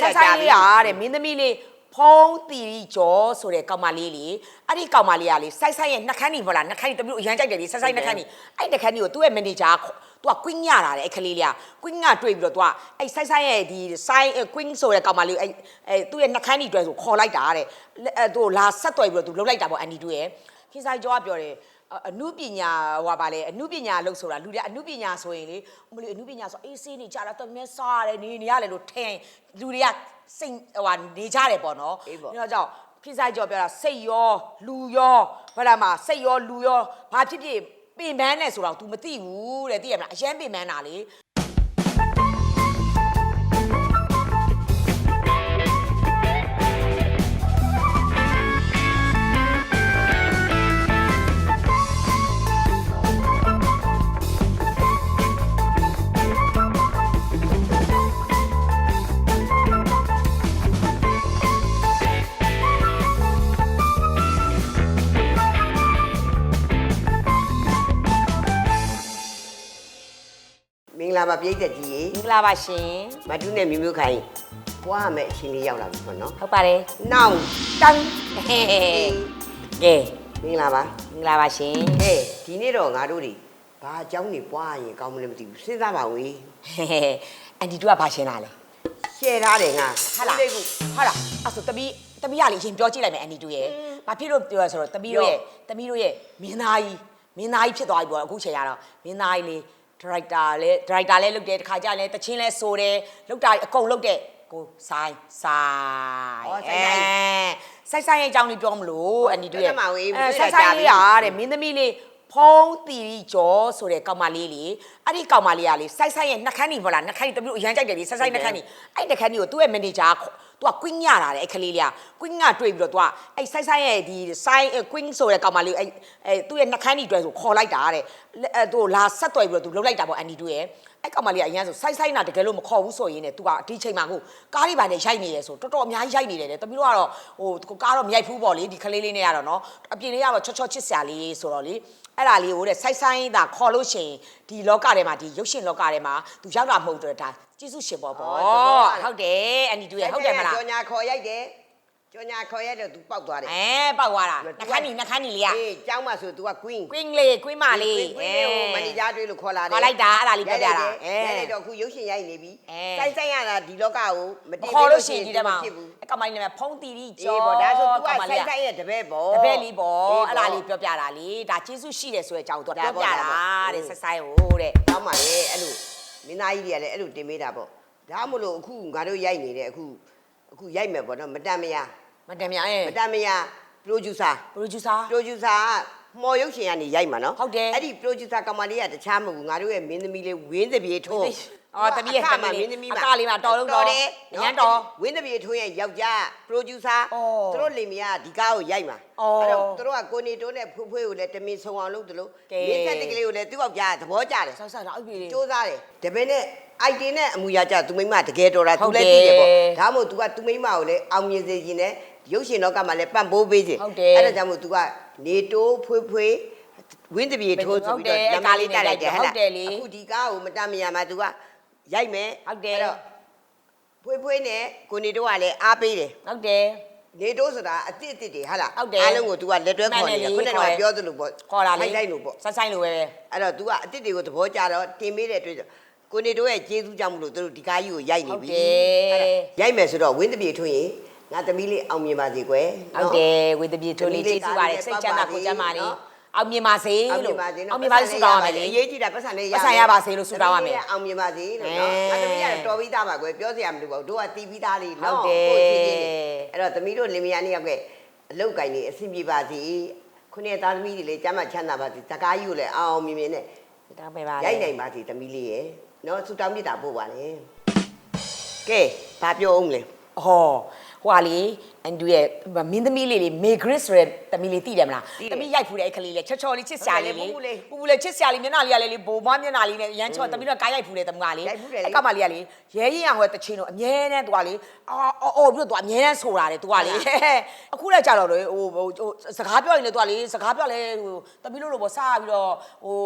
ဆိုင်းဆိုင်လေးရာတဲ့မင်းသမီးလေးဖုံးတီရီကျော်ဆိုတဲ့ကောင်မလေးလေအဲ့ဒီကောင်မလေးကလေဆိုင်းဆိုင်ရဲ့နှက်ခမ်းနေမဟုတ်လားနှက်ခမ်းနေတမျိုးအရန်ကြိုက်တယ်လေဆိုင်းဆိုင်နှက်ခမ်းနေအဲ့နှက်ခမ်းနေကိုသူ့ရဲ့မန်နေဂျာကသူကကွင်းညတာတဲ့အဲ့ကလေးလေးကကွင်းညတွေ့ပြီးတော့သူကအဲ့ဆိုင်းဆိုင်ရဲ့ဒီဆိုင်းကွင်းဆိုတဲ့ကောင်မလေးအဲ့အဲ့သူ့ရဲ့နှက်ခမ်းနေတွေ့ဆိုခေါ်လိုက်တာတဲ့အဲ့သူလာဆက်တွေ့ပြီးတော့သူလှုပ်လိုက်တာပေါ့အန်ဒီတို့ရဲ့ခင်ဆိုင်ကျော်ကပြောတယ် အအနုပညာဟိုပါလေအနုပညာလို့ဆိုတာလူတွေအနုပညာဆိုရင်လေမလို့အနုပညာဆိုအေးဆေးနေကြတာတော်မဲစားရတယ်နေနေရတယ်လို့ထင်လူတွေကစိတ်ဟိုဟာနေကြတယ်ပေါ့နော်အေးပေါ့ ဒါကြောင့်ဖိဆိုင်ကြောပြောတာစိတ်ရောလူရောဘာလာမှာစိတ်ရောလူရောဘာဖြစ်ဖြစ်ပင်ပန်းနဲ့ဆိုတော့ तू မသိဘူးတဲ့သိရမလားအရန်ပင်ပန်းတာလေ လာပါပြိတ္တကြီးရေမင်္ဂလာပါရှင်မတူးနဲ့မျိုးမျိုးခိုင်းပွားမယ်အချိန်လေးရောက်လာပြီပေါ့နော်ဟုတ်ပါတယ်နောင်တန်းဟဲ့ကဲမင်္ဂလာပါမင်္ဂလာပါရှင်ဟဲ့ဒီနေ့တော့ငါတို့တွေဘာအကြောင်းနေပွားရင်ကောင်းမလဲမသိဘူးစဉ်းစားပါဦးဟဲ့အန်ဒီတို့ကဘာရှင်လာလဲရှယ်ထားတယ်ငါဟာလားလေးခုဟာလားအဲ့ဆိုတပီးတပီးရလေရင်ပြောကြည့်လိုက်မယ်အန်ဒီတူရဲ့ဘာဖြစ်လို့ပြောရဆိုတော့တပီးတို့ရဲ့တပီးတို့ရဲ့မင်းသားကြီးမင်းသားကြီးဖြစ်သွားပြီပေါ့အခုချိန်ရတော့မင်းသားကြီးလေ ဒရိုက်တာလေဒရိုက်တာလည်းလုပ်တယ်တခါကြလည်းတချင်းလည်းဆိုတယ်လုပ်တာအကုန်လုပ်တဲ့ကိုဆိုင်ဆိုင်ဆိုင်ဆိုင်ရဲ့အကြောင်းလေးပြောမလို့အန်ဒီတူရဲ့ဆိုင်ဆိုင်လေးရတဲ့မင်းသမီးလေး ဖုံးတီရီကျော်ဆိုတဲ့ကောင်မလေးလေအဲ့ဒီကောင်မလေးကလေဆိုက်ဆိုက်ရဲ့နှက်ခမ်းနေမဟုတ်လားနှက်ခမ်းနေတမျိုးအရန်ကြိုက်တယ်လေဆိုက်ဆိုက်နှက်ခမ်းနေအဲ့နှက်ခမ်းနေကိုသူ့ရဲ့မန်နေဂျာကသူကကွင်းညတာတဲ့အဲ့ကလေးလေးကကွင်းညတွေ့ပြီးတော့သူကအဲ့ဆိုက်ဆိုက်ရဲ့ဒီဆိုင်းကွင်းဆိုတဲ့ကောင်မလေးအဲ့အဲ့သူ့ရဲ့နှက်ခမ်းနေတွေ့ဆိုခေါ်လိုက်တာတဲ့အဲ့သူလာဆက်တွေ့ပြီးတော့သူလှုပ်လိုက်တာပေါ့အန်ဒီတို့ရဲ့အဲ့ကောင်မလေးကအရင်ဆိုဆိုက်ဆိုက်နာတကယ်လို့မခေါ်ဘူးဆိုရင်ね तू ကဒီချိန်မှာကိုကားလေးပါနဲ့ရိုက်နေတယ်ဆိုတော်တော်အများကြီးရိုက်နေတယ်လေတမီးတို့ကတော့ဟိုကားတော့မရိုက်ဘူးပေါ့လေဒီကလေးလေးနဲ့ကတော့နော်အပြင်လေးကတော့ချောချောချစ်စရာလေးဆိုတော့လေ အဲ့ဒါလေးကိုတဲ့ဆိုက်ဆိုင်သာခေါ်လို့ရှိရင်ဒီလောကထဲမှာဒီရုပ်ရှင်လောကထဲမှာသူရောက်တာမဟုတ်တော့ဒါကျေးဇူးရှင်ပေါ့ပေါ့ဟုတ်တယ်အန်ဒီတူရဲ့ဟုတ်တယ်မလား ကြောညာခေါ်ရိုက်တယ် ကြောညာခေါ်ရိုက်တော့ तू ပောက်သွားတယ် အဲပောက်သွားတာနှခမ်းနီနှခမ်းနီလေးက အေးကျောင်းမှာဆို तू က queen queen လေး queen မလေး queen လေးကိုမန်နေဂျာတွေလို့ခေါ်လာတယ် ခေါ်လိုက်တာအဲ့ဒါလေးပြောပြတာအဲ ရိုက်လိုက်တော့အခုရုပ်ရှင်ရိုက်နေပြီ အဲ စိုက်စိုက်ရတာဒီလောကကိုမတင် ခေါ်လို့ရှိရင်ဒီထဲမှာ ဖြစ်ဘူး အကမိုင်းနဲ့ဖုံးတီတီ အေး ကျော် ပေါ့ဒါဆို तू က ကောင်မ စို လေး က်စိုက်ရဲ့တပည့်ပေါ့ တပည့်လေးပေါ့ အေး အဲ့ဒါလေးပြောပြတာလေဒါကျေးဇူးရှိတယ်ဆိုတဲ့အကြောင်းသူက ဒါ ပြော ပေါ့ ပြ ဒါ တာ ပေါ့ တဲ့ อืม ဆက်ဆိုင်ဟိုတဲ့ တောင်းပါလေအဲ့လိုမင်းသားကြီးတွေကလည်းအဲ့လိုတင်ပေးတာပေါ့ဒါမှမလို့အခုငါတို့ရိုက်နေတယ်အခုအခုရိုက်မယ်ပေါ့နော်မတန်မယာ မတန်မြအဲမတန်မယာ producer producer producer ကမော်ရုပ်ရှင်ကနေရိုက်မှာနော်ဟုတ်တယ်အဲ့ဒီ producer ကောင်မလေးကတခြားမဟုတ်ဘူးငါတို့ရဲ့မင်းသမီးလေးဝင်းသပြေထိုးအော်တမီးရဲ့အခတမှာမီးမင်းသမီးအမှာကလေးမှာတော်လုံးတော်တယ်အရန်တော် ဝင်းသပြေထိုးရဲ့ယောက်ျား producer အော်သူတို့လင်မယားဒီကားကိုရိုက်မှာအော်တော့သူတို့ကကိုနေတိုးနဲ့ဖွေးဖွေးကိုလည်းတမင်ဆုံအောင်လုပ်တယ်လို့ကဲ မင်းဆက်တကလေးကိုလည်းသူ့ယောက်ျားကသဘောကျတယ် ဆောက်ဆောက်တော့အပြီလေစူးစားတယ်တပင်းနဲ့အိုက်တင်နဲ့အမူအရာကြသူမိမတကယ်တော်တာဟုသူတ်လည်းတယ်သိတယ်ပေါ့ဒါမှမဟုတ် तू ကသူမိမကိုလည်းအောင်မြင်စေခြင်းနဲ့ ရုပ်ရှင်လောကမှာလည်းပံ့ပိုးပေးခြင်း ဟုတ်တယ် အဲ့ဒါကြောင့်မို့ तू ကနေတိုးဖွေးဖွေးဝင်းတပြေထိုးဆိုပြီးတော့ ဟုတ်တယ် နာမည်လေးတက်လိုက်တယ်ဟဲ့ ဟုတ်တယ်လေ အခုဒီကားကိုမတမရမှာ तू ကရိုက်မယ် ဟုတ်တယ် အဲ့တော့ဖွေးဖွေးနဲ့ကိုနေတိုးကလည်းအားပေးတယ် ဟုတ်တယ် နေတိုးဆိုတာအစ်စ်အစ်စ်တွေဟာလား ဟုတ်တယ် အားလုံးကို तू ကလက်တွဲခေါ်နေတယ် မှ ခု န် န တယ် က လေ ပြောသလိုပေါ့ ခေါ်လာလေ လိုက်လိုက်လို့ပေါ့ ဆက်ဆိုင်လိုပဲ အဲ့တော့ तू ကအစ်စ်တွေကိုသဘောကျတော့တင်ပေးတဲ့အတွက်ကြောင့်ကိုနေတို့ရဲ့ကျေးဇူးကြောင့်မလို့သူတို့ဒီကားကြီးကိုရိုက်နေ ဟုတ် ပြီ တယ် အဲ့ဒါရိုက်မယ်ဆိုတော့ဝင်းတပြေထွင်းရင် ငါသမီးလေးအောင်မြင်ပါစေကွယ်ဟုတ်တယ်ဝေဒပြေထိုးလေးကျေးဇူးပါတယ်စိတ်ချမ်းသာကိုကျမ်းပါလေအောင်မြင်ပါစေအောင်မြလို့င်ပါစေနော်အောင်မြင်ပါစေဆုတောင်းရမယ်လေအရေးကြီးတာပတ်စံလေးရပတ်စံရပါစေလို့ဆုတောင်းရမယ်သမီးလေးအောင်မြင်ပါစေလို့နော်အဲငါသမီးကတော့တော်ပြီးသားပါကွယ်ပြောစရာမလိုပါဘူးတို့ကတီးပြီးသားလေးဟုနော်တ်တယ်ကိုယ့်ချင်းချင်းလေးအဲ့တော့သမီးတို့လင်မယားနှစ်ယောက်ကအလုတ်ကင်နေအဆင်ပြေပါစေခုနှစ်သားသမီးတွေလည်းကျမ်းမချမ်းသာပါစေတကားကြီးကိုလည်းအောင်အောင်မြင်မြင်နဲ့တောင်းပေးပါလေရိုက်နိုင်ပါစေသမီးလေးရဲ့နော်ဆူတောင်းပြတာပို့ပါလေကဲဘာပြောအောင်လဲဟော ဟွာလေန်တူရဲ့မင်းသမီးလေးလေးမေဂရစ်ဆိုတဲ့သမီးလေးသိတယ်မလားသိတယ်သမီးရိုက်ဖူးတဲ့အဲ့ကလေးလေးချောချောလေးချစ်စရာလေးဟုတ်လေးတယ်လေပူပူလေးချစ်စရာလေးမျက်နှာလေးကလေးလေးဘိုမမျက်နှာလေးနဲ့ရမ်းချောသမီးတို့ကားရိုက်ဖူးတဲ့သမီးကလေးရိုက်ဖူးတယ်လေအဲ့ကမလေးကလေရဲရင်အောင်ရဲ့တချင်းတို့အမြဲတမ်းသူကလေအော်အော်အော်ပြီးတော့သူကအမြဲတမ်းဆိုတာတယ်သူကလေအခုလည်းကြာတော့လေဟိုဟိုဟိုစကားပြောရင်လေသူကလေစကားပြောလဲဟိုသမီးတို့လိုပေါ့စားပြီးတော့ဟို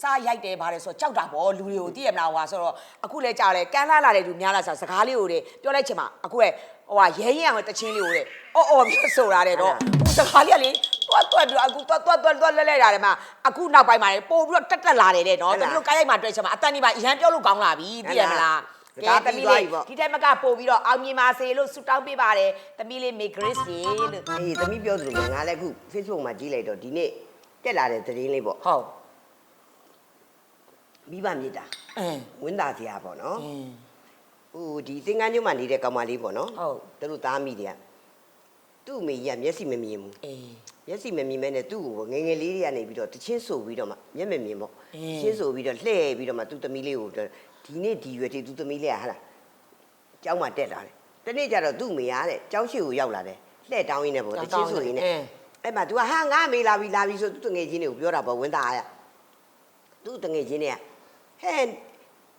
စားရိုက်တယ်ပါတယ်ဆိုတော့ကြောက်တာပေါ့လူတွေကိုသိရမလားဟိုဟာဆိုတော့အခုလည်းကြာလဲကန်းလာလာတဲ့လူများလားဆိုစကားလေးကိုလေပြောလိုက်ချင်မှာအခုလေ ဟိုဟာရဲရင်အောင်ရဲ့တချင်းလေးကိုလေအော်အော်ပြီးဆိုတာတယ်တော့ဟိုစကားလေးကလေတွတ်တွတ်ပြီးတော့အခုတွတ်တွတ်တွတ်တွတ်လဲလဲတာတယ်မှာအခုနောက်ပိုင်းမှာလေပို့ပြီးတော့တက်တက်လာတယ်တဲ့နော်သမီးတို့ကားရိုက်မှာတွေ့ချင်မှာအတန်ဒီပါအရန်ပြောလို့ကောင်းလာပြီသိရမလားစကားပြီးသွားပြီပေါ့ဒီတိုင်းမကပို့ပြီးတော့အောင်မြင်ပါစေလို့ဆုတောင်းပေးပါတယ်သမီးလေးမေဂရစ်ရေလို့အေးသမီးပြောသလိုပဲငါလည်းအခု Facebook မှာကြည့်လိုက်တော့ဒီနေ့တက်လာတဲ့သတင်းလေးပေါ့ဟုတ်မိဘမြေတာအင်းဝင်းတာစရာပေါ့နော်အင်း ဟိုဒီသင်္ကန်းကျွန်းမှာနေတဲ့ကောင်မလေးပေါ့နော်ဟုတ်သူတို့သားမိတွေကသူ့အမေကြီးကမျက်စိမမြင်ဘူးအေးမျက်စိမမြင်မဲနဲ့သူ့ကိုငယ်ငယ်လေးတွေကနေပြီးတော့တချင်းဆိုပြီးတော့မှမျက်မမြင်ပေါ့အင်းတချင်းဆိုပြီးတော့လှည့်ပြီးတော့မှသူ့သမီးလေးကိုဒီနေ့ဒီရွယ်တည်းသူ့သမီးလေးကဟာလားကျောင်းမှာတက်လာတယ်တနေ့ကျတော့သူ့အမေကတဲ့ကျောင်းရှိကိုရောက်လာတယ်လှည့်တောင်းရင်းနဲ့ပေါ့တချင်းဆိုရင်းနဲ့အင်းအဲ့မှာ तू ကဟာငါအမေလာပြီလာပြီဆိုသူ့တငယ်ချင်းတွေကိုပြောတာပေါ့ဝင်းသားရသူ့တငယ်ချင်းတွေကဟဲ့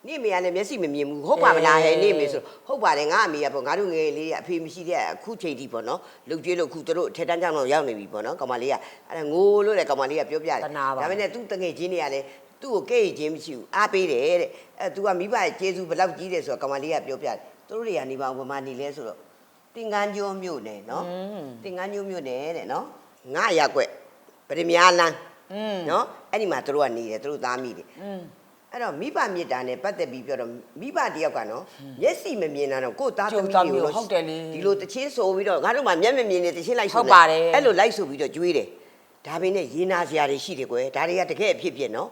နေမေကလည်းမျက်စိမမြင်ဘူးဟုတ်ပါမလားဟဲ့နေမေဆိုဟုတ်ပါတယ်ငါအမေကပေါ့ငါတို့ငယ်လေးအဖေမရှိတဲ့အခုချိန်ထိပေါ့နော်လှုပ်ကြွေးလို့ခုတို့အထက်တန်းကျောင်းတော့ရောက်နေပြီပေါ့နော်ကောင်မလေးကအဲ့ဒါငိုလို့တဲ့ကောင်မလေးကပြောပြတယ်ဒါပေမဲ့သူ့တငယ်ချင်းတွေကလည်းသူ့ကိုကဲ့ရဲ့ခြင်းမရှိဘူးအားပေးတယ်တဲ့အဲ तू ကမိဘရဲ့ကျေးဇူးဘယ်လောက်ကြီးတယ်ဆိုတော့ကောင်မလေးကပြောပြတယ်သူတို့တွေကနေပါဘမနေလဲဆိုတော့တင်ကန်းကျိုးမြို့နယ်နော်တင်ကန်းကျိုးမြို့နယ်တဲ့နော်ငါရက်ွက်ပရိမာလန်းနော်အဲ့ဒီမှာသူတို့ကနေတယ်သူတို့သားမိတယ် အဲ့တော့မိဘမြစ်တာနဲ့ပတ်သက်ပြီးပြောတော့မိဘတယောက်ကနော်မျက်စိမမြင်တာတော့ကိုယ်သားသမီးကြုံသားတွေကိုမျိုးဟုတ်တယ်လေဒီလိုတချင်းဆိုပြီးတော့ငါတို့မှမျက်မမြင်နေတချင်းလိုက်ဟုဆိုတ်ပါတယ်အဲ့လိုလိုက်ဆိုပြီးတော့ကြွေးတယ်ဒါပေမဲ့ရေးနာစရာတွေရှိတယ်ကွယ်ဒါတွေကတကယ်အဖြစ်ဖြစ်နော်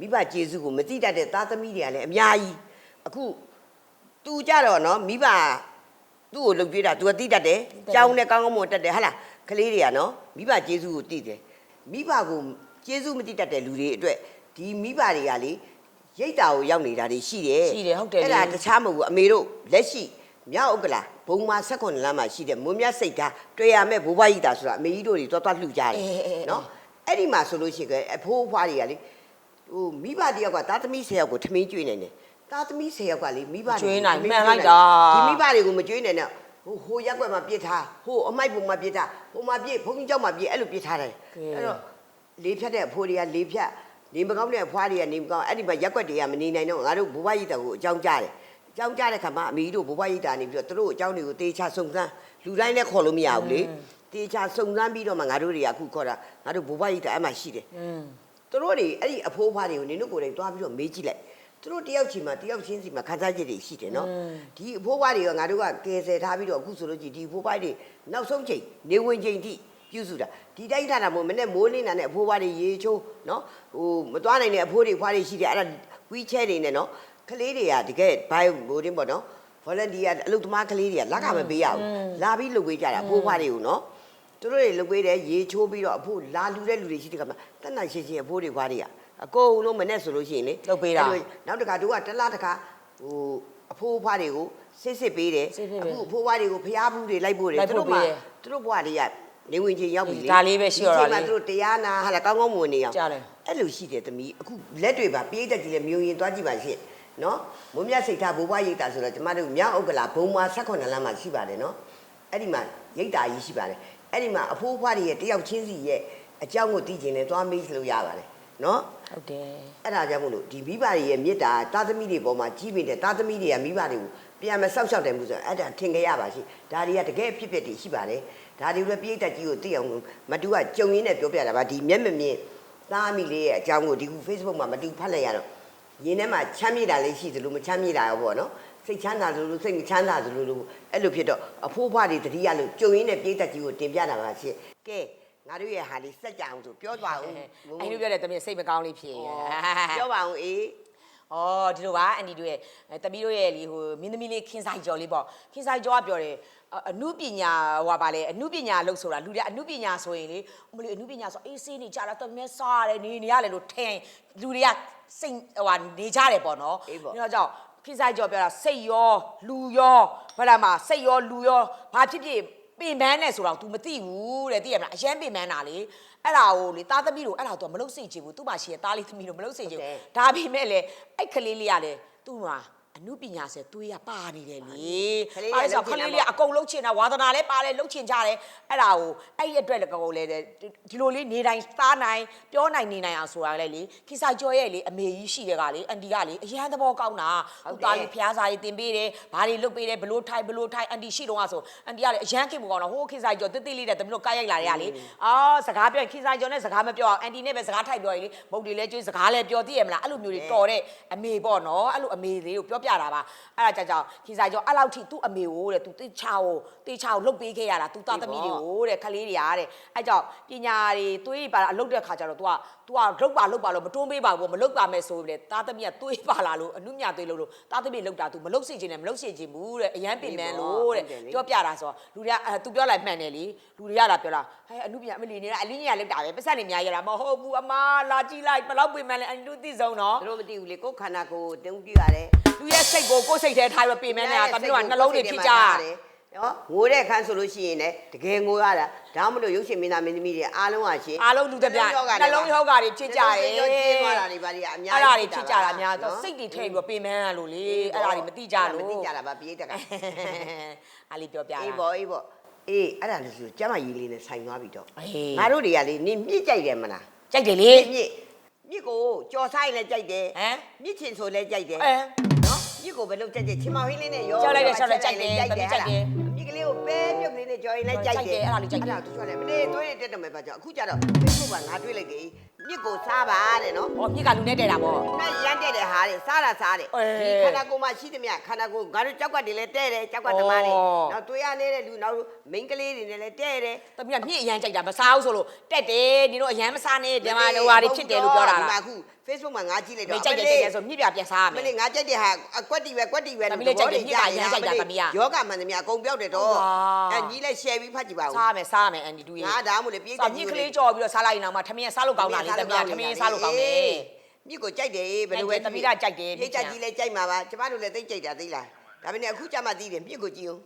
မိဘကျေးဇူးကိုမသိတတ်တဲ့သားသမီးတွေကလည်းအများကြီးအခု तू ကြတော့နော်မိဘသူ့ကိုလှုပ်ကြွေးတာ तू ကသိတတ်တယ်ကြောင်းနဲ့ကောင်းကောင်းမွန်တက်တယ်ဟာလားကလေးတွေကနော်မိဘကျေးဇူးကိုသိတယ်မိဘကိုကျေးဇူးမသိတတ်တဲ့လူတွေအတွက်ဒီမိဘတွေကလေ ရိတ်တာကိုရောက်နေတာတွေရှိတယ်ရှိတယ်ဟုတ်တယ်လေ အဲ့ဒါတခြားမဟုတ်ဘူးအမေတို့လက်ရှိမြောက်ဥက္ကလာဘုံမှာ16လမ်းမှာရှိတဲ့မွန်မြတ်စိတ်သားတွေ့ရမဲ့ဘိုးဘွားကြီးတာဆိုတာအမေကြီးတို့တွေတွားတွားလှူကြတယ်အေးအေးအေး နော်အဲ့ဒီမှာဆိုလို့ရှိရင်အဖိုးအဖွားတွေကလေဟိုမိဘတယောက်ကသားသမီး10ယောက်ကိုထမင်းကျွေးနေတယ်သားသမီး10ယောက်ကလေမိဘကျွေးနိုင်ထမှန်လိုက်တာဒီမိဘတွေကိုမကျွေးနိုင်တော့ဟိုဟိုရက်ွက်မှာပြစ်ထားဟိုအမိုက်ပုံမှာပြစ်ထားဟိုမှာပြစ်ဘုန်းကြီးကျောင်းမှာပြစ်အဲ့လိုပြစ်ထားတယ်အဲ့တော့လေးဖြတ်တဲ့အဖိုးတွေကလေးဖြတ် နေမကောင်းတဲ့အဖွားတွေကနေမကောင်းအဲ့ဒီမှာရက်ွက်တွေကမနေနိုင်တော့ငါတို့ဘိုးဘွားကြီးတာကိုအကြောင်းကြားတယ်အကြောင်းကြားတဲ့ခါမှာအမေကြီးတို့ဘိုးဘွားကြီးတာနေပြီးတော့သူတို့အကြောင်းတွေကိုတေချာစုံစမ်းလူတိုင်းလည်းခေါ်လို့မရဘူးလေတေချာစုံစမ်းပြီးတော့မှငါတို့တွေကအခုခေါ်တာငါတို့ဘိုးဘွားကြီးတာအဲ့မှာရှိတယ်อืมသူတို့တွေအဲ့ဒီအဖိုးအဖွားတွေကိုနင်တို့ကိုယ်တိုင်သွားပြီးတော့မေးကြည့်လိုက်သူတို့တယောက်ချင်းမှာတယောက်ချင်းစီမှာခန်းစားချက်တွေရှိတယ်နော်ဒီအဖိုးအဖွားတွေကငါတို့ကကယ်ဆယ်ထားပြီးတော့အခုဆိုလို့ကြည့်ဒီအဖိုးအဖွားတွေနောက်ဆုံးချိန်နေဝင်ချိန်ထိ ပြုစုတာဒီတိုင်းထားတာမို့မနဲ့မိုးလင်းတာနဲ့အဖိုးအဖွားတွေရေချိုးနော်ဟိုမသွားနိုင်တဲ့အဖိုးတွေဖွားတွေရှိတယ်အဲ့ဒါဝီချဲတွေနဲ့နော်ကလေးတွေကတကယ်ဘိုင်ဘိုးတင်းပေါ့နော် volunteer အလုပ်သမားကလေးတွေကလက်ကမပေးရဘူးလာပြီးလုပ်ပေးကြတာအဖိုးအဖွားတွေကိုနော်သူတို့တွေလုပ်ပေးတယ်ရေချိုးပြီးတော့အဖို့လာလူတဲ့လူတွေရှိတဲ့ကမှာတက်နိုင်ရှင်းရှင်းအဖိုးတွေခွားတွေကအကုန်လုံးမနဲ့ဆိုလို့ရှိရင်လေလုပ်ပေးတာအဲ့လိုနောက်တစ်ခါတို့ကတစ်လားတစ်ခါဟိုအဖိုးအဖွားတွေကိုစစ်စစ်ပေးတယ်စစ်စစ်ပေးအခုအဖိုးအဖွားတွေကိုဖျားဘူးတွေလိုက်ဖို့တယ်လိုက်ဖို့တို့မှပေးတယ်သူတို့ဘွားတွေက နေဝင်ချင်းရောက်ပြီလေဒါလေးပဲရှိတော့တာလေဒီချိန်မှာသူတို့တရားနာဟာလာကောင်းကောင်းမွန်နေအောင်ကြားတယ် အဲ့လိုရှိတယ်သမီးအခုလက်တွေပါပြေးတက်ကြီးလေမျိုးရင်သွားကြည့်ပါရှင့်နော်မုံမြတ်စိတ်ထားဘိုးဘွားရိတ်တာဆိုတော့ကျမတို့မြောက်ဥက္ကလာဘုံမှာ16လမ်းမှာရှိပါတယ်နော်အဲ့ဒီမှာရိတ်တာကြီးရှိပါတယ်အဲ့ဒီမှာအဖိုးအဖွားတွေရဲ့တယောက်ချင်းစီရဲ့အကြောင်းကိုသိချင်လဲသွားမေးလို့ရပါတယ်နော် ဟုတ်တယ်အဲ့ဒါကြောင့်မို့လို့ဒီမိဘတွေရဲ့မေတ္တာတာသမီတွေပေါ်မှာကြီးပင်တဲ့တာသမီတွေကမိဘတွေကိုပြန်မဆောက်ရှောက်တယ်မှုဆိုရင်အဲ့ဒါထင်ကြရပါရှိဒါတွေကတကယ်ဖြစ်ဖြစ်တွေရှိပါတယ် ဒါတွေလည်းပြိတ္တကြီးကိုသိအောင်မတူကကြုံရင်းနဲ့ပြောပြတာပါဒီမျက်မမြင်သားမိလေးရဲ့အကြောင်းကိုဒီခု Facebook မှာမတူဖတ်လိုက်ရတော့ရင်းထဲမှာချမ်းမြေ့တာလေးရှိသလိုမချမ်းမြေ့တာရောပေါ့နော်စိတ်ချမ်းသာသလိုစိတ်မချမ်းသာသလိုလိုအဲ့လိုဖြစ်တော့အဖိုးဖွားတွေတတိယလို့ကြုံရင်းနဲ့ပြိတ္တကြီးကိုတင်ပြတာပါရှင့်ကဲငါတို့ရဲ့ဟာလေးစက်ကြအောင်ဆိုပြောပါဦးအဲ့လိုပြောတယ်တမီးစိတ်မကောင်းလေးဖြစ်ရင်ပြောပါဦးအေး အော်ဒီလိုပါအန်ဒီတို့ရဲ့အဲတမီးတို့ရဲ့လေဟိုမင်းသမီးလေးခင်းဆိုင်ကျော်လေးပေါ့ခင်းဆိုင်ကျော်ကပြောတယ်အအနုပညာဟိုပါလေအနုပညာလို့ဆိုတာလူတွေကအနုပညာဆိုရင်လေအမလေးအနုပညာဆိုအေးဆေးနေကြတာတမက်စားရတယ်နေနေရတယ်လို့ထင်လူတွေကစိတ်ဟိုဟာနေကြတယ်ပေါ့နော်အေးပေါ့ဒါကြောင့်ခင်းဆိုင်ကျော်ပြောတာစိတ်ရောလူရောဘာလာမှာစိတ်ရောလူရောဘာဖြစ်ဖြစ် ပင်ပန်းနဲ့ဆိုတော့ तू မသိဘူးတဲ့သိရမလားအရန်ပင်ပန်းတာလေအဲ့ဒါကိုလေသားသမီးတို့အဲ့ဒါ तू မလုပ်စေချင်ဘူးသူ့မှာရှိရသားလေးသမီးတို့မလုပ်စေချင်ဘူးဒါပေမဲ့လေအဲ့ကလေးလေးကလေသူ့မှာ အမှုပညာဆဲသွေးရပါနေတယ်လေပါလေဆိုခလေးလေးကအကုန်လုံးချင်တာဝါသနာလည်းပါတယ်လုံးချင်ကြတယ်အဲ့ဒါကိုအဲ့ဒီအတွက်လည်းကောလေဒီလိုလေးနေတိုင်းသားနိုင်ပြောနိုင်နေနိုင်အောင်ဆိုတာလေလေခိစာကျော်ရဲ့လေအမေကြီးရှိတဲ့ကလေအန်တီကလေအရန်သဘောကောင်းတာသူသားလေးဖျားစာကြီးတင်ပေးတယ်ဘာတွေလုပ်ပေးတယ်ဘလို့ထိုင်ဘလို့ထိုင်အန်တီရှိတော့ဆိုအန်တီကလေအရန်ခင်မကောင်းတော့ဟိုခိစာကျော်တိတိလေးတဲ့တမလို့ကားရိုက်လာတဲ့ကလေအာစကားပြောခိစာကျော်နဲ့စကားမပြောအောင်အန်တီနဲ့ပဲစကားထိုက်ပြောရင်လေမုတ်တွေလည်းကျွေးစကားလည်းပြောသိရမလားအဲ့လိုမျိုးတွေတော်တဲ့အမေပေါ့နော်အဲ့လိုအမေလေးကိုပြောပြတာပါအဲ့ဒါကြောင့်ခိစာကျော်အဲ့လောက်ထိသူ့အမေကိုတဲ့သူတိချာကိုတိချာကိုလှုပ်ပေးခဲ့ရတာသူသားသမီးတွေကိုတဲ့ခလေးတွေကတဲ့အဲ့ကြောင့်ပညာတွေသွေးပါအလုပ်တဲ့ခါကျတော့ तू က तू ကလုတ်ပါလုတ်ပါလို့မတွန်းပေးပါဘူးမလုတ်ပါမယ်ဆိုပြီးသားသမီးကသွေးပါလာလို့အနုမြသွေးလို့လို့သားသမီးလုတ်တာ तू မလုတ်စေချင်တယ်မလုတ်စေချင်ဘူးတဲ့အရန်ပင်ပန်းလို့တဲ့ပြောပြတာဆိုလူတွေကအဲ तू ပြောလိုက်မှန်တယ်လေလူတွေကလာပြောတာဟဲ့အနုမြအမလီနေကအလင်းကြီးကလုတ်တာပဲပတ်စံနေများရတာမဟုတ်ဘူးအမလာကြည့်လိုက်ဘလောက်ပင်ပန်းလဲအန်လူသိဆုံးနော် သူတို့မသိဘူးလေကိုယ်ခန္ဓာကိုယ်တင်းပြရတယ် လူရဲ့ စိတ်ကိုကိုယ်စိတ်ထဲထားပြီးပင်ပန်းနေတာတမီးတို့ကနှလုံးတွေဖြစ်ကြနော်ငိုတဲ့အခန်းဆိုလို့ရှိရင်လည်းတကယ်ငိုရတာဒါမှမဟုတ်ရုပ်ရှင်မင်းသားမင်းသမီးတွေအားလုံးကရှင်အားလုံးလူတစ်ပြနှလုံးယောဂါတွေဖြစ်ကြတယ်နှလုံးကျင်းသွားတာတွေပါလေအများအဲ့ဒါတွေဖြစ်ကြတာအများတော့စိတ်တွေထည့်ပြီးတော့ပင်ပန်းရလို့လေအဲ့ဒါတွေမသိကြလို့မသိကြတာပါပြေးတက်ကအားလေးပြောပြတာအေးပေါ့အေးပေါ့အေးအဲ့ဒါလို့ဆိုကျမကြီးလေးနဲ့ဆိုင်သွားပြီတော့အေးငါတို့တွေကလေနင်းမြစ်ကြိုက်တယ်မလားကြိုက်တယ်လေမြစ်မြစ်ကိုကြော်ဆိုင်လည်းကြိုက်တယ်ဟမ်မြစ်ချင်ဆိုလည်းကြိုက်တယ်အဲနော် မြစ်ကိုဘယ်လိုကြိုက်တယ်ချင်မောင်ဟင်းလေးနဲ့ရောကြောက်လိုက်တယ်ကြောက်လိုက်ကြိုက်တယ်တမီးကြိုက်တယ်မြစ်ကလေးကိုပဲပြုတ်ကလေးနဲ့ကြော်ရင်လည်းကြိုက်တယ်ကြိုက်တယ်အဲ့ဒါလေးကြိုက်တယ်အဲ့ဒါသူပြောတယ်မနေ့သွေးတက်တယ်မယ်ပါကြောင့်အခုကျတော့ Facebook ကငါတွေ့လိုက်တယ် မြစ်ကိုစားပါတဲ့နော်ဟောမြစ်ကလူနဲ့တဲ့တာပေါ့ နဲ့ရမ်းတဲ့တဲ့ဟာတွေစားတာစားတယ်အေးဒီခန္ဓာကိုယ်မှာရှိသမျှခန္ဓာကိုယ်ငါတို့ကြောက်ကတ်တွေလည်းတဲ့တယ်ကြောက်ကတ်သမားတွေဩ နောက်သွေးရနေတဲ့လူနောက်မိန်းကလေးတွေနဲ့လည်းတဲ့တယ်တမီးကမြစ်အရန်ကြိုက်တာမစားဘူးဆိုလို့တက်တယ်ဒီတော့အရန်မစားနဲ့ဒီမှာလောဟာတွေဖြစ်တယ်လို့ပြောတာဒီလားမှာအခု Facebook မှာငါကြည့်လိုက်မတော့ကြိုက်တယ်ကြိုက်တယ်ဆိုမြစ်ပြပြန်စားရမမယ် လေးငါကြိုက်တဲ့ဟာအကွက်တီပဲကွက်တီပဲသမီးလည်းကြိုက်တယ်မြစ်ပါရမ်းကြိုက်တာသမီးကယောဂမှန်သမျှအကုန်ပြောက်တယ်တော့ဟုတ်ပါ အဲညီလည်း share ပြီးဖတ်ကြည့်ပါဦးစားရမယ်စားရမယ်အန်ဒီတူရဲ့ငါဒါမှမဟုတ်လေပြေးစားမြစ်ကလေးကြော်ပြီးတော့စားလိုက်ရင်တော့မှထမင်းစားလို့ကောင်းတာလေတမီးကထမင်းစားလို့ကောင်းတယ်မြစ်ကိုကြိုက်တယ်ဘယ်လိုပဲသမီးကကြိုက်တယ်ပြေးကြကြီးလည်းကြိုက်မှာပါကျမတို့လည်းသိကြိုက်တာသိလားဒါပေမဲ့အခုကျမသိတယ်မြစ်ကိုကြည့်အောင်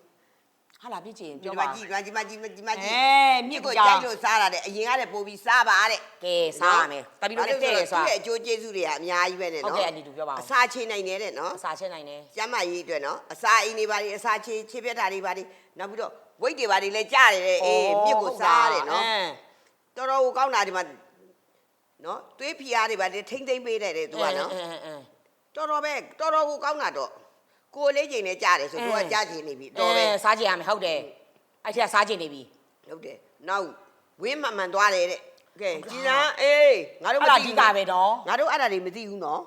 ဟာလာပြည့်ချင်ဒီပြောမှာပါကြည့်ဒီမှာကြည့်ဒီမှာကြည့်အဲမြစ်ကိုကြောက်လို့စားတာတဲ့အရင်ကလည်းပို့ပြီးစားပါတဲ့ကဲစားရမယ်တမီးတို့နဲ့တဲ့တယ်ဆိုတာသူ့ရဲ့အကျိုးကျေးဇူးတွေကအများကြီးပဲနဲ့ဟုတ်နော်ကဲ့အန်တီတို့ပြောပါဦးအစာချိန်နိုင်တယ်တဲ့နော်အစာချက်နိုင်တယ်ကျမ်းမာရေးအတွက်နော်အစာအိမ်တွေပါတွေအစာချေချေပြတ်တာတွေပါတွေနောက်ပြီးတော့ဝိတ်တွေပါတွေလည်းကြားတယ်တဲ့အေးမြစ်ကိုစားတယ်နော်တော်တော်ကိုကောင်းတာဒီမှာ နော်သွေးဖီအားတွေပါတွေထိမ့်သိမ့်ပေးတယ်တဲ့သူကနော်အင်းအင်းတော်တော်ပဲတော်တော်ကိုကောင်းတာတော့ကိုယ်လေးချိန်နဲ့ကြားတယ်ဆိုသူကကြားချင်နေပြီတော်ပဲအဲစားကြည့်ရမယ်ဟုတ်တယ်အဲ့ဒီကစားကြည့်နေပြီဟုတ်တယ်နောက်ဝင်းမှန်မှန်သွားတယ်တဲ့ကဲဟုတ်လားကြည်စမ်းအေးငါတို့မအဲ့ဒါသိဒီဘူးကပဲတော့ငါတို့အဲ့ဒါတွေမသိဘူးနော်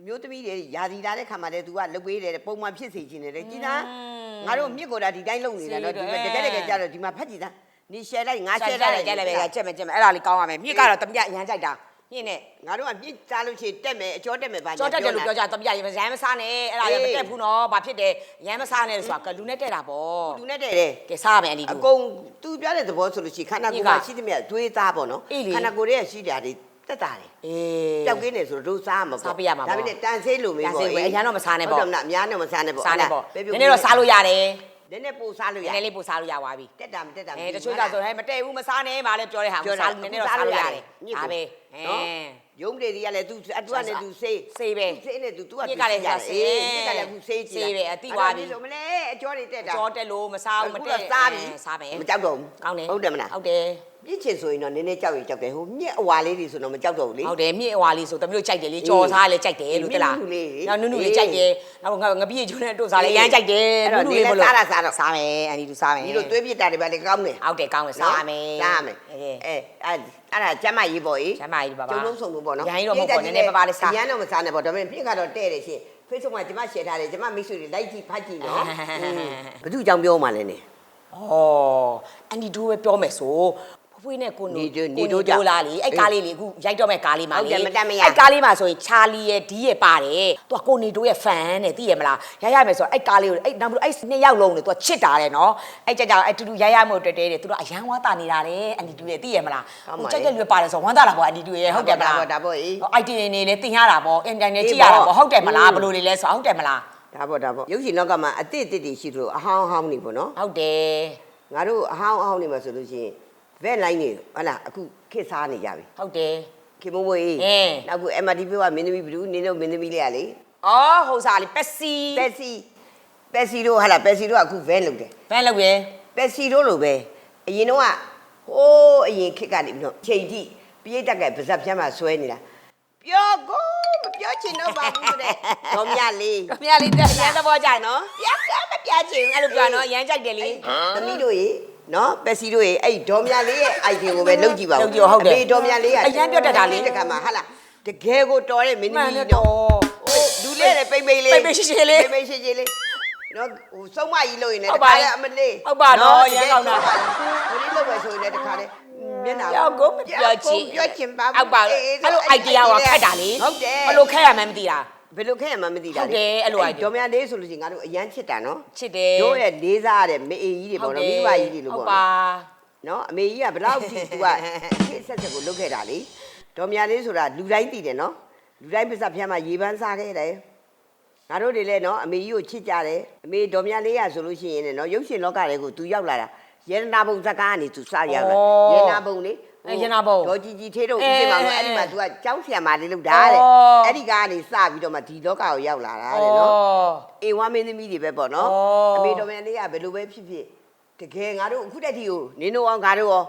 အမျိုးသမီးတွေယာစီလာတဲ့ခါမှာတည်း तू ကလုတ်ပေးတယ်တဲ့ပုံမှန်ဖြစ်စေချင်တယ်တဲ့ကြည်စမ်းငါတို့မြစ်ကိုဒါဒီတိုင်းလုံနေတာနော်ဒီမှာတကယ်တကယ်ကြတော့ဒီမှာဖတ်ကြည့်စ မ်းနေ share လိုက်ငါစား share ကြလိုက်တယ်ကြက်လည်းပဲကြက်မယ်ကြက်မယ်အဲ့ဒါလေးကောင်းရမယ်မြစ်ကတော့တမီးကအရန်ကြိုက်တာမြင့်နဲ့ငါတို့ကမြစ်စားလို့ရှိရင်တက်မယ်အကျော်တက်မယ်ပါကြောတက်တယ်လို့ပြောကြတမီးကရမ်းမစားနဲ့အဲ့ဒါလည်းမတက်ဘူးနော်ဘာဖြစ်တယ်ရမ်းမစားနဲ့ဆိုတာကလူနဲ့တက်တာပေါ့လူနဲ့တဲ့တယ်ကဲစားရမယ်အန်ဒီအတူကုန် तू ပြောတဲ့သဘောဆိုလို့ရှိရင်ခန္ဓာကိုယ်မှာမြစ်ကရှိသမျှတွေးသားပေါ့နော်အေးလေခန္ဓာကိုယ်ရဲ့ရှိတာတွေတက်တာတယ်အေးပျောက်ကင်းနေဆိုတော့တို့စားမှာပေါ့စားပေးရမှာပေါ့ဒါပေမဲ့တန်ဆေးလိုမင်းတန်ပေါ့ဆေးပဲအရန်တော့မစားနဲ့ပေါ့ဟုတ်တယ်မလားအများနဲ့မစားနဲ့ပေါ့စားနေပေါ့အဲ့နဒါည်းနည်းတော့စားလို့ရတယ် နည်းနည်းပို့စားလို့နရည်းနည်းလေးပို့စားလို့ရပါပြီတက်တာမတက်တာအဲတချို့ကဆိုဟဲ့မတည့်ဘူးမစားနဲ့ပါလေပြောတဲ့ဟာမစားနည်းနည်းတော့စားလို့ရတယ်ဒါပဲ အဲ ရုံးတွေကလည်း तू အတူကနေ तू စေး စေးပဲ စေးနဲ့ तू तू က မြစ်ကလည်းစားစေး မြစ်ကလည်းအခုစေးကြည့် စေးပဲအတိသွားပြီ ဆိုမလဲအကျော်တွေတက်တာ ကြောတက်လို့မစားဘူးမ အခု တက် တော့စားပြီ စားမယ် မကြောက်တော့ဘူး ကောင်းတယ် ဟုတ်တယ်မလား ဟုတ်တယ် ပြစ်ချင်ဆိုရင်တော့နည်းနည်းကြောက်ရင်ကြောက်တယ်ဟိုမြစ်အဝါလေးတွေဆိုတော့မကြောက်တော့ဘူးလေ ဟုတ်တယ်မြင့်အဝါလေးဆိုတမျိုးကြိုက်တယ်လေကြော်စားလည်းကြိုက်တယ်လို့တလား နုနုလေး နောက်နုနုလေးကြိုက်တယ်နောက်ငါငပြည့်ကျွန်းနဲ့တို့စားလည်းရမ်းကြိုက်တယ် အဲ့တော့ နုနုလေးမလို့ နေလဲစားတာစားတော့ စားမယ်အန်ဒီတူစားမယ် ဒီလိုတွေးပြစ်တာတွေပါလေကောင်းတယ် ဟုတ်တယ်ကောင်းတယ်စားရမယ် စားရမယ် အဲအဲအဲ့အဲ့ဒါကျမ်းမကြီးပေါ့အေးကျမ်းမာကြီးပါပါကျုံလုံးစုံလို့ပေါ့နော်ရိုင်းတော့မဟုတ်ပါဘူးနည်းနည်းပါးပါးလေးစားရမ်းတော့မစားနဲ့ပေါ့ဒါပေမဲ့ပြစ်ကတော့တဲ့တယ်ရှင် Facebook မှာကျမ share ထားတယ်ကျမမိတ်ဆွေတွေ like ကြည့်ဖတ်ကြည့်နော်ဘသူအကြောင်းပြောမှလဲနေဩအန်ဒီတူပဲပြောမယ်ဆို ဖွေးနဲ့ကိုနေနိုတို့နေတို့ကြောင့်ကိုလာလေအဲ့ကားလေးလေအခုရိုက်တော့မဲ့ကားလေးမှာဟုတ်လေတယ်မတက်မရအဲ့ကားလေးမှာဆိုရင်ချာလီရဲ့ဒီရဲ့ပါတယ်သူကကိုနေတို့ရဲ့ fan နဲ့သိရမလားရရမယ်ဆိုတော့အဲ့ကားလေးကိုအဲ့နောက်ပြီးတော့အဲ့နှစ်ယောက်လုံးလေသူကချစ်တာတယ်နော်အဲ့ကြက်ကြောင်အဲ့တူတူရရမို့တွေ့တယ်သူတို့အရန်ဝါတာနေတာတယ်အန်ဒီတူရဲ့သိရမလားဟိုကြက်ကြက်လွယ်ပါတယ်ဆိုဝမ်းတာလာပေါ့အန်ဒီတူရဲ့ဟုတ်တယ်မလားဒါပေါ့အေးအိုက်တီနေလေတင်ရတာပေါ့အင်တာနက်ကြည့်ရတာပေါ့ဟုတ်တယ်မလားဘယ်လိုလေလဲဆိုဟုတ်တယ်မလားဒါပေါ့ဒါပေါ့ရုပ်ရှင်လောကမှာအတိတ်အတိတ်တွေရှိသလိုအဟောင်းအဟောင်းနေပေါ့နော်ဟုတ်တယ်ငါတို့အဟောင်းအဟောင်းနေမှာဆိုလို့ရှိရင် ဘက်လိုင်းနေဟုတ်လားအခုခစ်စားနေကြပြီဟုတ်တယ်ခင်မမွေးအင်းနောက်ခု MRT ပြောကမင်းသမီးဘလူးနင်းတော့မင်းသမီးလေးကလေအော်ဟိုစားလေးပက်စီပက်စီပက်စီတို့ဟာလားပက်စီတို့ကအခုဘဲလုပ်တယ်ဘယ်လောက်ရဲပက်စီတို့လိုပဲအရင်တော့ကဟိုးအရင်ခစ်ကနေပြီးတော့ချိန်တိပြိတက်ကပါဇက်ဖြန်းမှာဆွဲနေတာပြောကိုမပြောချင်တော့ပါဘူးတဲ့တော်မြလေးကမြလေးတက်ရန်သဘောကြနော်ပြပြမပြချင်အဲ့လိုပြောနော်ရမ်းကြိုက်တယ်လေသမီးတို့ရေ နော်ပက်စီတို့ရေအဲ့ဒီဒေါ်မြလေးရဲ့ item ကိုပဲလုပ်ကြည့်ပါဦးလုပ်ကြည့်ဟုတ်တယ်အမေဒေါ်မြလေးကအရန်ပြောတတ်တာလေတကမှာဟာလားတကယ်ကိုတော်တဲ့မင်းမှသမီးန်တယ်နော်တော့ဟိုလူလေးလည်းပိမ့်ပိမ့်လေးပိမ့်ပိမ့်ရှိရှိလေးပိမ့်ပိမ့်ရှိရှိလေးနော်ဟိုစုံမကြီးလို့ရင်လည်းဟုတ်ပါရဲ့အမလေးဟုတ်ပါတော့ရန်ကောင်းတာဘယ်လိုလုပ်ပဲဆိုရင်လည်းတခါလေမျက်နှာပြောကိုမပြောချင်ပြောချင်ပါဘူးဟုတ်ပါအဲ့လို idea ကခက်တာလေဟုတ်တယ်ဘယ်လိုခက်ရမှန်းမသိတာ ဘယ်လိုခဲရမှမသိတာဟုတ်တယ်အဲ့လို idea ဒေါ်မြလေးဆိုလို့ရှိရင်ငါတို့အရန်ချစ်တာနော်ချစ်တယ်တို့ရဲ့လေးစားရတဲ့မေအေကြီးတွေပေါ့နော်မိဘကြီးတွေလို့ဟုတ်ပေါ့ပါနော်နော်အမေကြီးကဘယ်လောက်ထိသူကခေတ်ဆက်ဆက်ကိုလုတ်ခဲ့တာလေဒေါ်မြလေးဆိုတာလူတိုင်းသိတယ်နော်လူတိုင်းပစ္စဖျားမှာရေပန်းစားခဲ့တယ်ငါတို့တွေလည်းနော်အမေကြီးကိုချစ်ကြတယ်အမေဒေါ်မြလေးရဆိုလို့ရှိရင်လည်းနော်ရုပ်ရှင်လောကတွေကိုသူရောက်လာတာရတနာဘုံဇကားကနေသူစရောက်လာရတနာဘုံလေ အဲရတနာဘုံ ဒေါ်ကြီးကြီးထေးတို့အဲဦးတင်ပါလို့အဲအဲ့ဒီမှာသူကကျောင်းဆရာမလေးလုပ်တာတဲ့ဩအဲ့ဒီကနေစပြီးတော့မှဒီလောကကိုရောက်လာတာတဲ့နော် အေဝါမင်းသမီးတွေပဲပေါ့နော်ဩ အမေတော်မန်လေးကဘယ်လိုပဲဖြစ်ဖြစ်တကယ်ငါတို့အခုတက်တီကိုနင်းတို့အောင်ငါတို့ရော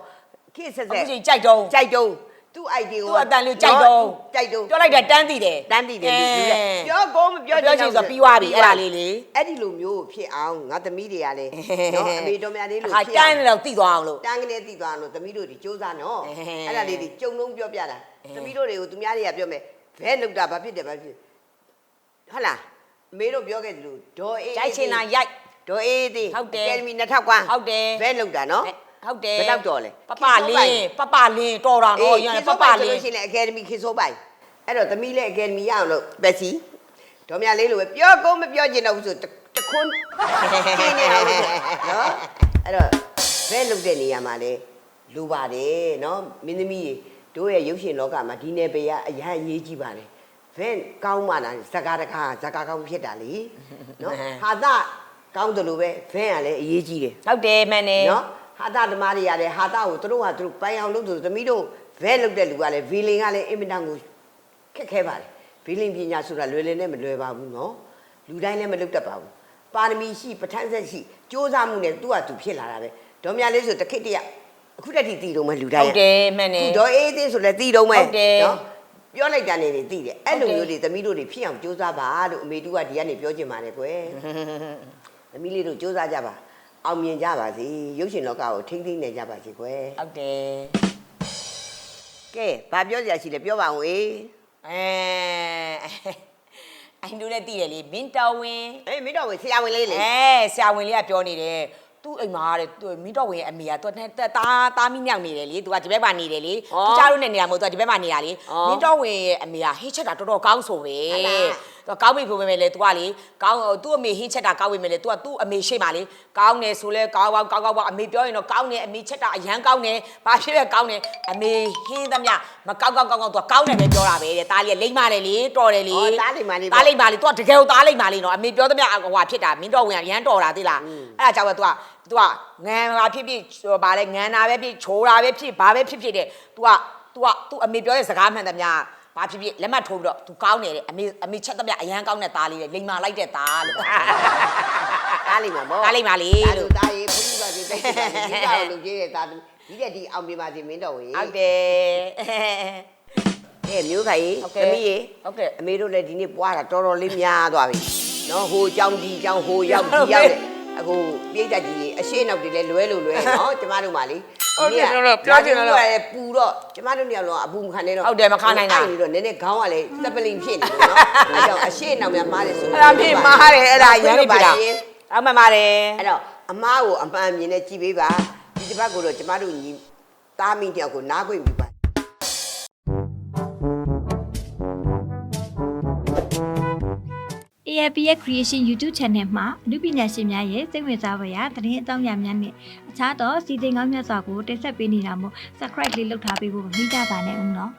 ခေတ်ဆက်အခုဆက်ချိန်ကြိုက်တော့ ကြိုက်တုံး သူ့ idea ကိုသူ့အတန်လေးကြိုက်တုံးကြိုက်တုံးပြောလိုက်တာတန်းသိတယ် တန်းတည်တယ်လူလူအဲရဲ့ပြောကောမပြောပြောချင်ဆိုပြီးသွားပြီအဲ့ဒါလေးလေ အဲ့ဒီလိုမျိုးဖြစ်အောင်ငါသမီးတွေကလည်းနော်အမေတော်မန်လေးလိုအခါဖြစ်တအောင်န်းနေတော့သိသွားအောင်လို့ တန်းကနေတည်သွားလို့သမီးတို့ဒီစူးစမ်းနော်အဲအဲ့ဒါလေးတွေကြုံလုံးပြောပြတာသမီးတို့တွေကိုသူများတွေကပြောမယ်ဘဲလောက်တာဘာဖြစ်တယ်ဘာဖြစ်ဟုတ်လားအမေတို့ပြောခဲ့တယ်လို့ဒေါ်အေးကြိုက်ချင်တာရိုက်ဒေါ်အေးသေးဟုတ်တယ်အကယ်ဒမီ2000ကွာဟုတ်တယ်ဘဲလောက်တာနော် ဟုတ်တယ်ဘယ်တော့တော်လဲပပလင်းပပလင်းတော်တာအေးနော်ရခေန်တ်ပစောပပိုင်လဆိုင်းလို့ရှိရင်လည်းအကယ်ဒမီခေတ်စောပိုင်အဲ့တော့သမီးလည်းအကယ်ဒမီရအောင်လို့ပက်စီဒေါ်မြလေးလိုပဲပြောကုန်မပြောချင်တော့ဘူးဆိုတတခွန်းကျင်းနေအောင်လို့နော်အဲ့တော့ဘဲလောက်တဲ့နေရာမှာလေလိုပါတယ်နော်မင်းသမီးတွေတို့ရဲ့ရုပ်ရှင်လောကမှာဒီနယ်ပယ်ကအရန်အရေးကြီးပါတယ်ဘဲကောင်းမှလားဇကာတခါဇကာကောင်းဖြစ်တာလေနော်ဟာသကောင်းတယ်လို့ပဲဘဲကလည်းအရေးကြီးတယ်ဟုတ်တယ်မှန်တယ်နော် ဟာတာဓမ္မတွေရတယ်ဟာတာကိုသူတို့ကသူတို့ပိုင်အောင်လုပ်သူသမီးတို့ဘဲလုပ်တဲ့လူကလည်းဗီလင်ကလည်းအင်မတန်ကိုခက်ခဲပါတယ်ဗီလင်ပညာဆိုတာလွယ်လွယ်နဲ့မလွယ်ပါဘူးနော်လူတိုင်းလည်းမလုပ်တတ်ပါဘူးပါရမီရှိပဋ္ဌာန်းဆက်ရှိစ조사မှုနဲ့သူ့ဟာသူဖြစ်လာတာပဲဒေါ်မြလေးဆိုတစ်ခေတ်တည်းကအခုတည်းကတည်တော့မှလူတိုင်း ဟုတ်တယ်မှန်တယ် ခုဒေါ်အေးသေးဆိုလည်းတည်တော့မှ ဟုတ်တယ် နော်ပြောလိုက်တာနေနေတည်တယ်အဲ့လို ဟုတ်တယ် မျိုးတွေသမီးတို့တွေဖြစ်အောင်စ조사ပါလို့အမေတူကဒီကနေပြောချင်ပါတယ်ကွယ် သမီးလေးတို့စူးစမ်းကြပါ အောင်မြင်ကြပါစေရုပ်ရှင်လောကကိုထိမ့်သိမ့်နေကြပါစေကွယ်ဟုတ်တယ်ကဲဘာပြောစရာရှိလဲပြောပါဦးအေးအဲအိုင်တို့လည်းသိတယ်လေမင်းတော်ဝင်အေးမင်းတော်ဝင်ဆရာဝင်လေးလေအဲဆရာဝန်လေးကပြောနေတယ်သူ့အိမ်မှာတဲ့သူမင်းတော်ဝင်ရဲ့အမေကသူကတာတာမီးမြောက်နေတယ်လေသူကဒီဘက်မှာနေတယ်လေသူချားလို့နေနေတာမဟုတ်သူကဒီဘက်မှာနေတာလေမင်းတော်ဝင်ရဲ့အမေကဟင်းချက်တာတော်တော်ကောင်းဆိုပဲ သူကောင်းပြီဖို့ပဲလေသူကလေကောင်းသူ့အမေဟင်းချက်တာကောင်းပြီမယ်လေသူကသူ့အမေရှိမှလေကောင်းတယ်ဆိုလဲကောင်းကောင်းကောင်းကောင်းအမေပြောရင်တော့ကောင်းတယ်အမေချက်တာအရန်ကောင်းတယ်ဘာဖြစ်လဲကောင်းတယ်အမေဟင်းသမျှမကောင်းကောင်းကောင်းကောင်းသူကကောင်းတယ်ပဲပြောတာပဲတဲ့တားလေးကလိမ့်မတယ်လေတော်တယ်လေ ဩတားလိမ့်ပါလိမ့် တားလိမ့်ပါလေ तू ကတကယ်ကိုတားလိမ့်ပါလေနော်အမေပြောသမျှဟိုဟာဖြစ်တာမင်းတော်ဝင်ကရမ်းတော်တာသိလားအဲ့ဒါကြောင့်ပဲ तू က तू ကငန်ဟာဖြစ်ဖြစ်ဟိုဗာလဲငန်တာပဲဖြစ်ချိုးတာပဲဖြစ်ဘာပဲဖြစ်ဖြစ်တဲ့ तू က तू က तू အမေပြောတဲ့စကားမှန်သမျှ ဘာဖြစ်ဖြစ်လက်မထိုးပြီးတော့ तू ကောင်းနေတယ်အမေအမေချက်သမျှအရန်ကောင်းတဲ့သားလေးလေလိမ်မာလိုက်တဲ့သားလို့တားလိမ့်မှာပေါ့သားလိမ်မာလေးလို့တားရေးဖုန်းကြီးပါစေတိတ်ပါစေဒီကောင်လုံကြီးတဲ့သားသမီးဒီတဲ့ဒီအောင်ပြပါစေမင်းတော်ဝေဟုတ်တယ်အဲမျိုးခိုင်သမီးရေဟုတ်ကဲ့အမေတို့လည်းဒီနေ့ပွားတာတော်တော်လေးများသွားပြီနော်ဟိုကြောင်ဒီကြောင်ဟိုရောက်ဒီရောက်အခုပြိတ္တကြီးကြီးအရှိနောက်တွေလည်းလွဲလို့လွဲနော်ကျမတို့မှလေ ဟုတ်တယ်ဟုတ်တယ်ပြောချင်တယ်လို့လည်းပူတော့ကျမတို့ညလုံးအပူမခံနဲ့တော့ဟုတ်တယ်မခံနိုင်တာအဲ့ဒီတော့နည်းနည်းခေါင်းကလည်းစပလင်ဖြစ်နေလို့နော်အဲကြောင့်အရှိနောက်များမားတယ်ဆိုအဲ့ဒါဖြစ်မားတယ်အဲ့ဒါရမ်းနေပြီလားရှင်အမှန်ပါတယ်အဲ့တော့အမားကိုအမှန်မြင်နဲ့ကြည်ပေးပါဒီတစ်ပတ်ကိုတော့ကျမတို့ညီသားမိတယောက်ကိုနားခွင့်ပြုပါ AAP ရဲ့ Creation YouTube Channel မှာအမှုပညာရှင်များရဲ့စိတ်ဝင်စားဖွယ်ရာသတင်းအကြောင်းအရာများနဲ့အခြားသောစီစဉ်ကောင်းမြတ်စွာကိုတင်ဆက်ပေးနေတာမို့ Subscribe လေးလုပ်ထားပေးဖို့မမေ့ကြပါနဲ့ဦးနော်